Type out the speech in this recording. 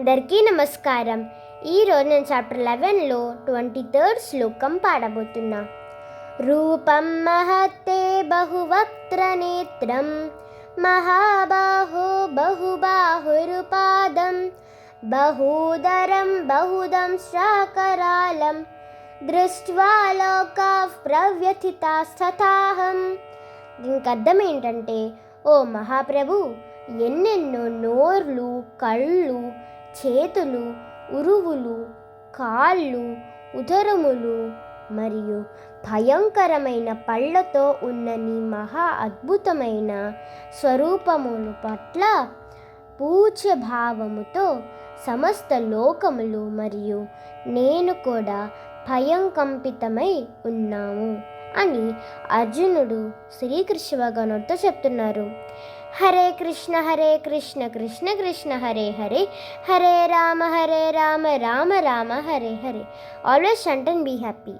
అందరికీ నమస్కారం. ఈరోజు నేను చాప్టర్ లెవెన్లో ట్వంటీ థర్డ్ శ్లోకం పాడబోతున్నా. రూపం మహత్తే బహువక్త్రనేత్రం మహాబాహో బహుబాహురుపాదం బహూదరం బహుదం శాకరాలం దృష్ట్వా లోకా ప్రవ్యథితాస్తథాహం దీనికి అర్థం ఏంటంటే ఓ మహాప్రభు ఎన్నెన్నో నోర్లు కళ్ళు చేతులు ఉరువులు కాళ్ళు ఉదరములు మరియు భయంకరమైన పళ్ళతో ఉన్న నీ మహా అద్భుతమైన స్వరూపములు పట్ల పూజ్య భావముతో సమస్త లోకములు మరియు నేను కూడా భయంకంపితమై ఉన్నాము అని అర్జునుడు శ్రీకృష్ణ భగవానుడితో చెప్తున్నారు. Hare Krishna Hare Krishna Krishna Krishna, Hare Hare. Hare Ram Hare Ram Ram Ram, Hare Hare. Always chant and be happy